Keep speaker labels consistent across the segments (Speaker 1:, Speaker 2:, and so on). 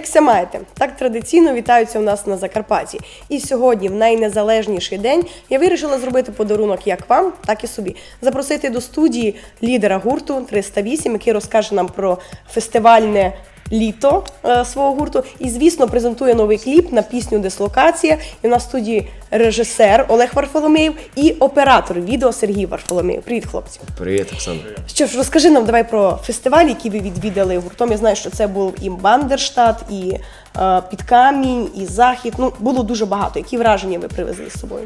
Speaker 1: Як все маєте, так традиційно вітаються у нас на Закарпатті. І сьогодні, в найнезалежніший день, я вирішила зробити подарунок як вам, так і собі. Запросити до студії лідера гурту 308, який розкаже нам про фестивальне літо е, свого гурту. І, звісно, презентує новий кліп на пісню Дислокація. І у нас в студії режисер Олег Варфоломеєв і оператор відео Сергій Варфоломеєв. Привіт, хлопці.
Speaker 2: Привіт, Оксана.
Speaker 1: Що ж, розкажи нам давай про фестиваль, який ви відвідали гуртом. Я знаю, що це був і Бандерштат, і е, Підкамінь, і Захід. Ну, було дуже багато. Які враження ви привезли з собою?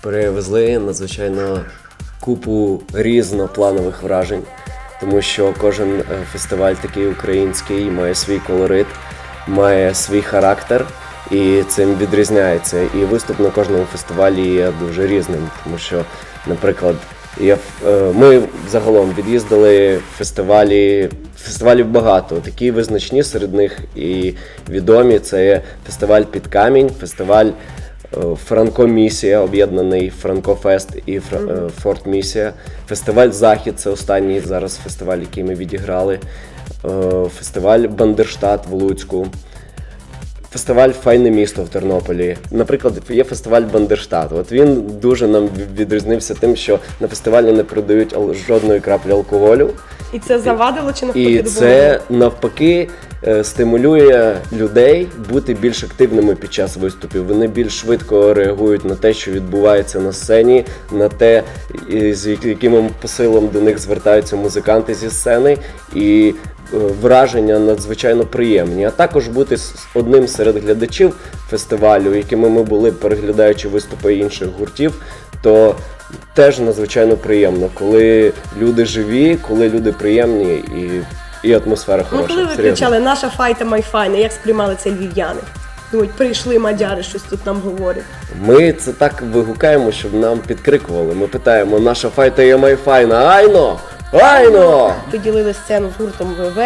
Speaker 2: Привезли надзвичайно купу різнопланових вражень, тому що кожен е, фестиваль такий український має свій колорит, має свій характер і цим відрізняється. І виступ на кожному фестивалі є дуже різним, тому що, наприклад, я, е, ми загалом від'їздили фестивалі. Фестивалів багато. Такі визначні серед них і відомі. Це є фестиваль під камінь, фестиваль Франко-місія, об'єднаний Франкофест і Фра- е, Форт Місія. Фестиваль Захід це останній зараз фестиваль, який ми відіграли. Е, Фестиваль Бандерштат в Луцьку. Фестиваль Файне місто в Тернополі. Наприклад, є фестиваль Бандерштат. От він дуже нам відрізнився тим, що на фестивалі не продають жодної краплі алкоголю.
Speaker 1: І це завадило чи навпаки
Speaker 2: І це навпаки е, стимулює людей бути більш активними під час виступів. Вони більш швидко реагують на те, що відбувається на сцені, на те, з яким посилом до них звертаються музиканти зі сцени. І е, враження надзвичайно приємні. А також бути одним серед глядачів фестивалю, якими ми були, переглядаючи виступи інших гуртів, то теж надзвичайно приємно, коли люди живі, коли люди приємні і, і атмосфера
Speaker 1: Ну,
Speaker 2: хороша.
Speaker 1: коли ви
Speaker 2: серйозно.
Speaker 1: кричали наша файта майфайна, як сприймали це львів'яни? Думають, прийшли мадяри, щось тут нам говорять.
Speaker 2: Ми це так вигукаємо, щоб нам підкрикували. Ми питаємо, наша файта є майфайна. Айно! Айно!
Speaker 1: Ви ділили сцену з гуртом ВВ,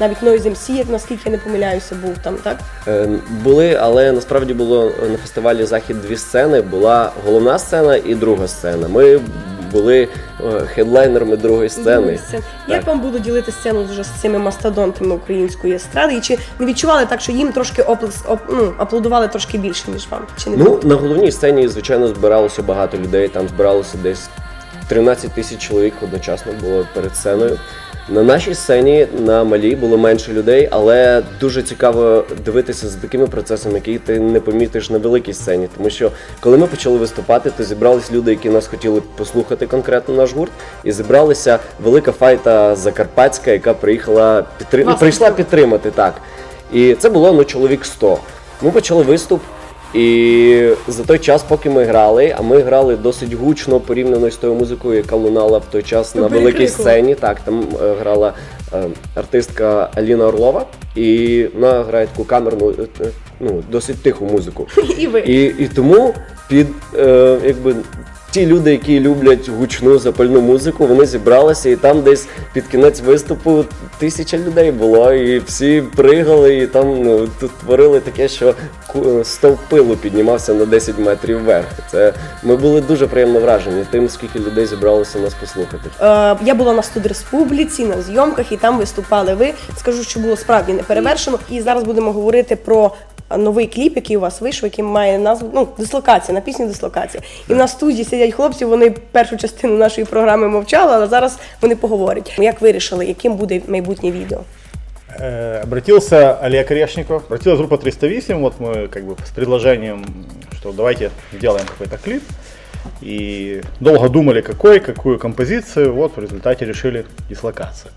Speaker 1: навіть Noise MC, як наскільки я не помиляюся, був там, так?
Speaker 2: Е, Були, але насправді було на фестивалі Захід дві сцени. Була головна сцена і друга сцена. Ми були е, хедлайнерами другої сцени.
Speaker 1: Як вам було ділити сцену вже з цими мастодонтами української естради? І чи не відчували так, що їм трошки оплес, оп, ну, аплодували трошки більше, ніж вам? Чи не було?
Speaker 2: Ну, на головній сцені, звичайно, збиралося багато людей. Там збиралося десь 13 тисяч чоловік одночасно було перед сценою. На нашій сцені на малій було менше людей, але дуже цікаво дивитися за такими процесами, які ти не помітиш на великій сцені. Тому що коли ми почали виступати, то зібрались люди, які нас хотіли послухати конкретно наш гурт, і зібралася велика файта закарпатська, яка приїхала підтри... Прийшла
Speaker 1: підтримати
Speaker 2: так. І це було ну чоловік 100. Ми почали виступ. І за той час, поки ми грали, а ми грали досить гучно порівняно з тою музикою, яка лунала в той час на великій сцені. Так, там е, грала е, артистка Аліна Орлова, і вона грає таку камерну, е, е, ну, досить тиху музику.
Speaker 1: І ви.
Speaker 2: І, і тому під е, якби. Ті люди, які люблять гучну запальну музику, вони зібралися, і там десь під кінець виступу тисяча людей було, і всі пригали, і там ну тут творили таке, що стовп пилу піднімався на 10 метрів вверх. Це ми були дуже приємно вражені тим, скільки людей зібралося нас послухати.
Speaker 1: Е, я була на студреспубліці, на зйомках, і там виступали ви. Скажу, що було справді неперевершено. І зараз будемо говорити про новий кліп, який у вас вийшов, який має назву ну, дислокація, на пісню дислокація. І на студії сидять хлопці, вони першу частину нашої програми мовчали, але зараз вони поговорять. Як вирішили, яким буде майбутнє відео?
Speaker 3: Э, Обратился Олег Решников, обратилась группа 308, вот мы как бы с предложением, что давайте сделаем какой-то клип. И долго думали, какой, какую композицию, вот в результате решили дислокацию.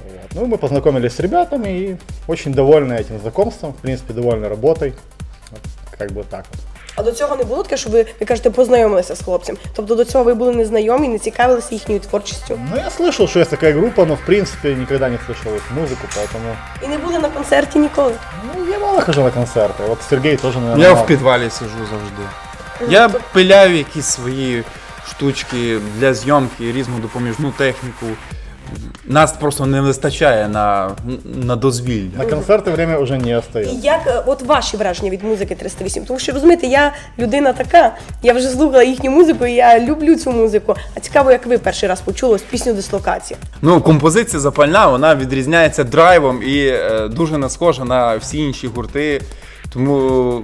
Speaker 3: Вот. Ну, мы познакомились с ребятами и очень довольны этим знакомством, в принципе, довольны работой. Вот, как бы так вот.
Speaker 1: А до цього не було таке, що ви, ви кажете, познайомилися з хлопцем. Тобто до цього ви були незнайомі, не цікавилися їхньою творчістю.
Speaker 3: Ну, я слышал, что есть такая группа, но в принципе никогда не слышал их музыку, поэтому...
Speaker 1: І не були на концерті ніколи.
Speaker 3: Ну, я мало хожу на концерты, вот Сергей тоже, наверное,
Speaker 4: Я
Speaker 3: мало.
Speaker 4: в підвалі сижу завжди. Я пиляю якісь свої штучки для зйомки, різну допоміжну техніку. нас просто не вистачає на, на дозвілля.
Speaker 3: На концерты время уже не
Speaker 1: І як е, от ваші враження від музики 308? Тому що розумієте, я людина така, я вже слухала їхню музику, і я люблю цю музику. А цікаво, як ви перший раз почули ось пісню дислокація.
Speaker 4: Ну, композиція запальна, вона відрізняється драйвом і е, дуже не схожа на всі інші гурти. Тому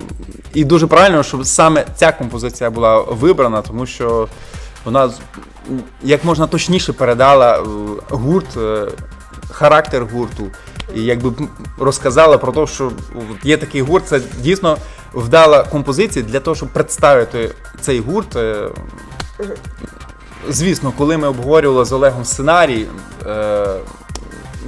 Speaker 4: і дуже правильно, щоб саме ця композиція була вибрана, тому що вона як можна точніше передала е, гурт, е, характер гурту. І якби розказала про те, що є такий гурт, це дійсно вдала композиція для того, щоб представити цей гурт. е, Звісно, коли ми обговорювали з Олегом сценарій,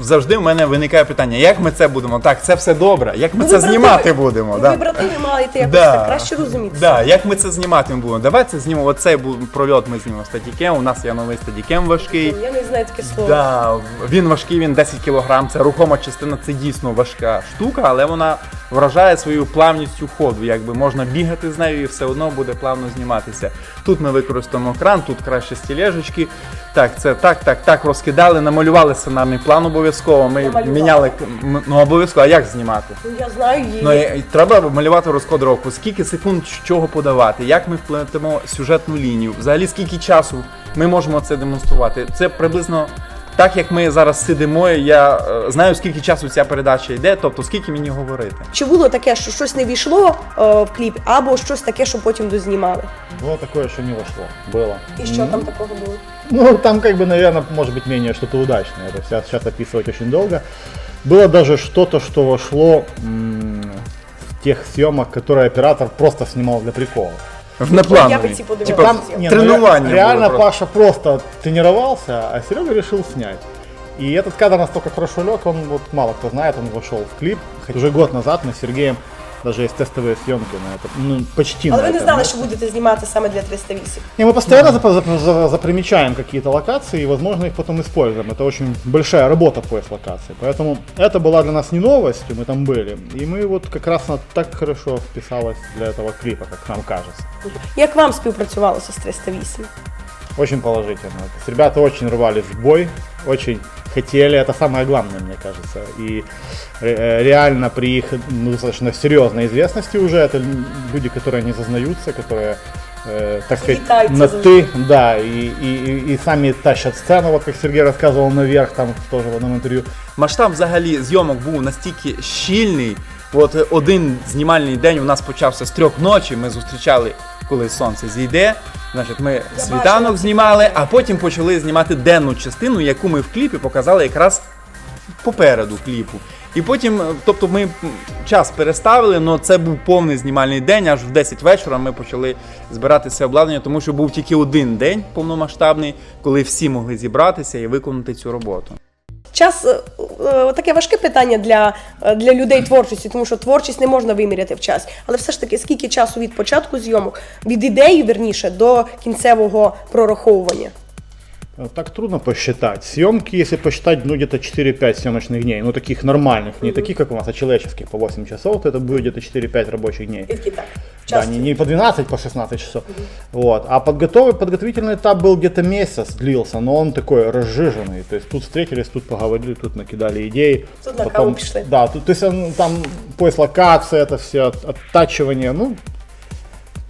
Speaker 4: завжди в мене виникає питання, як ми це будемо? Так, це все добре. Як ми це знімати будемо?
Speaker 1: Ну,
Speaker 4: да?
Speaker 1: Ви брати не маєте якось
Speaker 4: Да.
Speaker 1: так краще розуміти.
Speaker 4: Да, як ми це знімати будемо? Давай це знімемо. Оцей бу- прольот ми знімемо статікем. У нас є новий статікем важкий.
Speaker 1: Я не знаю таке слово.
Speaker 4: Да, він важкий, він 10 кг. Це рухома частина, це дійсно важка штука, але вона вражає свою плавністю ходу. Якби можна бігати з нею і все одно буде плавно зніматися. Тут ми використаємо кран, тут краще стілежечки. Так, це так, так, так розкидали, намалювали сценарний план обов'язково. Ми
Speaker 1: Намалювали.
Speaker 4: міняли м- ну обов'язково. А як знімати?
Speaker 1: Ну, я знаю її.
Speaker 4: Ну, і- і треба малювати розкодровку, скільки секунд чого подавати, як ми вплетемо сюжетну лінію, взагалі скільки часу ми можемо це демонструвати. Це приблизно так, як ми зараз сидимо. Я е, знаю, скільки часу ця передача йде, тобто скільки мені говорити.
Speaker 1: Чи було таке, що щось не війшло е, в кліп, або щось таке, що потім дознімали?
Speaker 3: Было такое, что не вошло. Было.
Speaker 1: І що там такого було?
Speaker 3: Ну, там как бы, наверное, может быть менее что-то удачное. Это сейчас, сейчас описывать очень долго. Было даже что-то, что вошло м, в тех съемок, которые оператор просто снимал для прикола.
Speaker 4: В
Speaker 1: Я
Speaker 4: неплановий.
Speaker 1: ці подивилася.
Speaker 4: Типа,
Speaker 1: Там-
Speaker 3: не, ну,
Speaker 4: тренування
Speaker 3: Реально
Speaker 4: было.
Speaker 3: Паша просто тренировался, а Серега решил снять. И этот кадр настолько хорошо лег, он вот мало кто знает, он вошел в клип. Хотя Уже год назад мы с Сергеем даже есть тестовые съемки на это, ну почти
Speaker 1: Але
Speaker 3: на
Speaker 1: ви не
Speaker 3: этом.
Speaker 1: знали, що будете знімати саме для 308.
Speaker 3: Не, мы постоянно зап- зап- за- запримечаем какие-то локации и, возможно, их потом используем. Это очень большая работа поиск локаций. Поэтому это была для нас не новостью, мы там были. И мы вот как раз она так хорошо вписалась для этого клипа, как нам кажется.
Speaker 1: Як вам співпрацювалося з 308?
Speaker 3: Очень положительно. То есть ребята очень рвались в бой, очень хотели, это самое главное, мне кажется. И э, реально при их ну, достаточно серьезной известности уже, это л- люди, которые не зазнаются, которые, э, так сказать,
Speaker 1: Летаются
Speaker 3: на
Speaker 1: за
Speaker 3: ты, да, и, и, и- и сами тащат сцену, вот как Сергей рассказывал наверх, там тоже в одном интервью.
Speaker 4: Масштаб взагалі зйомок був настільки щільний. От е, один знімальний день у нас почався з трьох ночі. Ми зустрічали, коли сонце зійде. Значить, ми світанок знімали, а потім почали знімати денну частину, яку ми в кліпі показали якраз попереду кліпу. І потім, е, тобто, ми час переставили, але це був повний знімальний день. Аж в 10 вечора ми почали збирати це обладнання, тому що був тільки один день повномасштабний, коли всі могли зібратися і виконати цю роботу.
Speaker 1: Час е, е, таке важке питання для, е, для людей творчості, тому що творчість не можна виміряти в час. Але все ж таки, скільки часу від початку зйомок, від ідеї, верніше, до кінцевого прораховування?
Speaker 3: Э, Так трудно посчитать. Съемки, если посчитать, ну где-то 4-5 съемочных дней. Ну таких нормальных, не таких, как у нас, а человеческих по 8 часов, то это будет где-то 4-5 рабочих дней.
Speaker 1: Тільки так.
Speaker 3: Да, не, не по 12, по 16 часов. Вот. А подготовый, подготовительный этап был где-то месяц длился, но он такой разжиженный. То есть тут встретились, тут поговорили, тут накидали идеи.
Speaker 1: Тут на каву пішли.
Speaker 3: Да, тут, то есть он, там поиск локации, это все от- оттачивание, ну,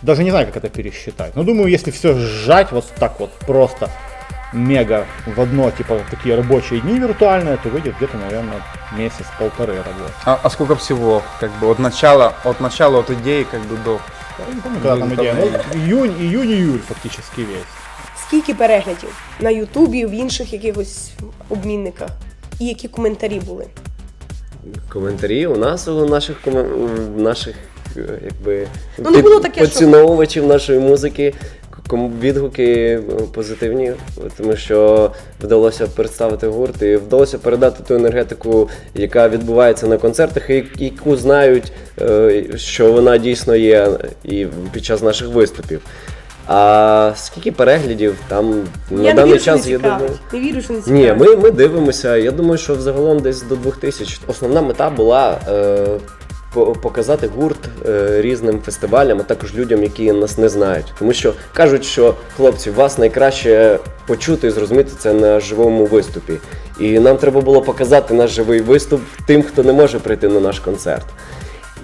Speaker 3: даже не знаю, как это пересчитать. Но думаю, если все сжать вот так вот просто мега в одно, типа такие рабочие дни виртуальные, то выйдет где-то, наверное, месяц-полторы работы.
Speaker 4: А, а сколько всего, как бы, от начала, от начала, от идеи, как бы, до...
Speaker 3: Я не помню, когда там идея. Ну, июнь, июнь-июль фактически весь.
Speaker 1: Скільки переглядів на Ютубі, в інших якихось обмінниках? І які коментарі були?
Speaker 2: Коментарі у нас у наших комен- у наших е, якби
Speaker 1: Ну, не було таке, що-
Speaker 2: поціновувачів нашої музики. Відгуки позитивні, тому що вдалося представити гурт і вдалося передати ту енергетику, яка відбувається на концертах, і яку знають, е, що вона дійсно є і під час наших виступів. А скільки переглядів там на
Speaker 1: я не
Speaker 2: даний
Speaker 1: вірю, що не
Speaker 2: час я думаю.
Speaker 1: Не вірю, що не
Speaker 2: Ні, ми, ми дивимося. Я думаю, що взагалом десь до 2000. Основна мета була е, показати гурт е, різним фестивалям, а також людям, які нас не знають. Тому що кажуть, що хлопці, вас найкраще почути і зрозуміти це на живому виступі. І нам треба було показати наш живий виступ тим, хто не може прийти на наш концерт.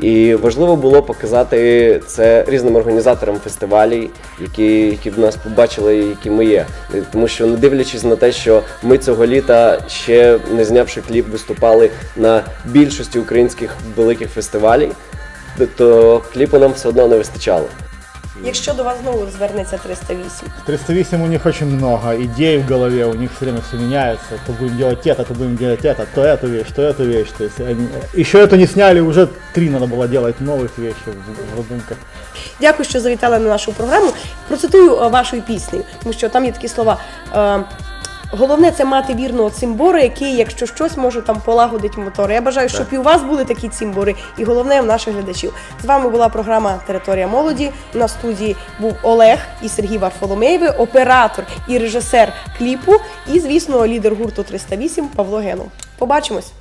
Speaker 2: І важливо було показати це різним організаторам фестивалів, які, які в нас побачили, які ми є. Тому що, не дивлячись на те, що ми цього літа ще не знявши кліп, виступали на більшості українських великих фестивалів, то кліпу нам все одно не вистачало.
Speaker 1: Якщо до вас знову звернеться 308,
Speaker 3: 308 у них очень много идей в голове, у них все время все меняется. То будем делать это, то будем делать это, то эту вещь, то эту вещь. То есть они... Еще эту не сняли, уже три надо было делать новых вещей в в задумках.
Speaker 1: Дякую, що завітали на нашу програму. Процитую е, вашою піснею, тому що там є такі слова. Е, Головне це мати вірного цимбора, який, якщо щось, може там полагодить мотор. Я бажаю, щоб і у вас були такі цимбори, і головне в наших глядачів. З вами була програма Територія молоді. На студії був Олег і Сергій Варфоломєєви, оператор і режисер кліпу, і, звісно, лідер гурту 308 Павло Генов. Побачимось!